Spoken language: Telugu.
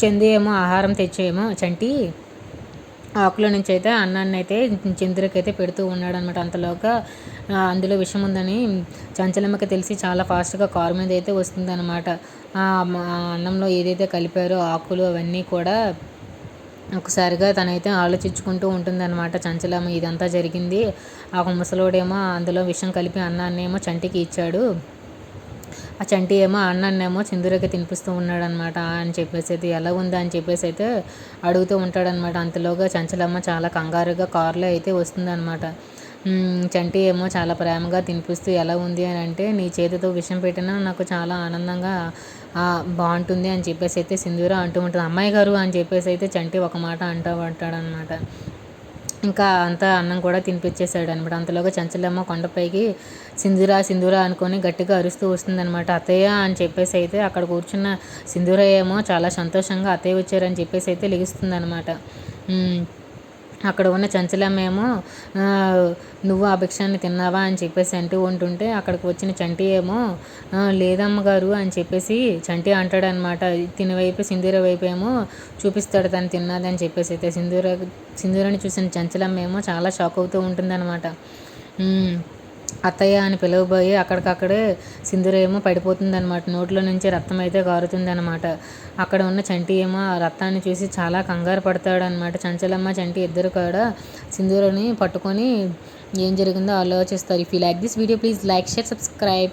చందు ఏమో ఆహారం తెచ్చేమో చంటి ఆకుల నుంచి అయితే అన్నాన్ని అయితే చంద్రకైతే పెడుతూ ఉన్నాడు అనమాట అంతలోగా అందులో విషయం ఉందని చంచలమ్మకి తెలిసి చాలా ఫాస్ట్గా కారు మీద అయితే వస్తుందన్నమాట. అన్నంలో ఏదైతే కలిపారో ఆకులు అవన్నీ కూడా ఒకసారిగా తనైతే ఆలోచించుకుంటూ ఉంటుందన్నమాట చంచలమ్మ. ఇదంతా జరిగింది. ఆ ముసలోడేమో అందులో విషం కలిపి అన్నాన్ని ఏమో చంటికి ఇచ్చాడు. ఆ చంటి ఏమో అన్నన్నేమో చిందురకి తినిపిస్తూ ఉన్నాడనమాట అని చెప్పేసి అయితే ఎలా ఉందా అని చెప్పేసి అయితే అడుగుతూ ఉంటాడనమాట అంతలోగా చంచలమ్మ చాలా కంగారుగా కారులో అయితే వస్తుందనమాట చంటి ఏమో చాలా ప్రేమగా తినిపిస్తూ ఎలా ఉంది అని అంటే నీ చేతితో విషం పెట్టినా నాకు చాలా ఆనందంగా బాగుంటుంది అని చెప్పేసి అయితే సింధూర అంటూ ఉంటుంది. అమ్మాయి గారు అని చెప్పేసి అయితే చంటి ఒక మాట అంటూ ఉంటాడనమాట ఇంకా అంతా అన్నం కూడా తినిపించేశాడు అనమాట అంతలోగా చంచలమ్మ కొండపైకి సింధురా సింధురా అనుకొని గట్టిగా అరుస్తూ వస్తుందనమాట అత్తయ్య అని చెప్పేసి అయితే అక్కడ కూర్చున్న సింధుర ఏమో చాలా సంతోషంగా అత్తయ్య వచ్చారని చెప్పేసి అయితే లెగుస్తుందనమాట అక్కడ ఉన్న చంచలమ్మేమో నువ్వు ఆ భిక్షాన్ని తిన్నావా? అని చెప్పేసి అంటూ ఉంటుంటే అక్కడికి వచ్చిన చంటి ఏమో లేదమ్మ గారు అని చెప్పేసి చంటి అంటాడనమాట. తిని వైపు సింధూర వైపు ఏమో చూపిస్తాడు తను తిన్నదని చెప్పేసి అయితే సింధూర సింధూరని చూసిన చంచలమ్మ ఏమో చాలా షాక్ అవుతూ ఉంటుందన్నమాట. అత్తయ్య అని పిలవబోయి అక్కడికక్కడే సింధూర ఏమో పడిపోతుందనమాట నోట్లో నుంచి రక్తం అయితే కారుతుందనమాట అక్కడ ఉన్న చంటి ఏమో ఆ రక్తాన్ని చూసి చాలా కంగారు పడతాడనమాట చంచలమ్మ చంటి ఇద్దరు కూడా సింధూరని పట్టుకొని ఏం జరిగిందో ఆలోచిస్తారు. If you like this video please like share subscribe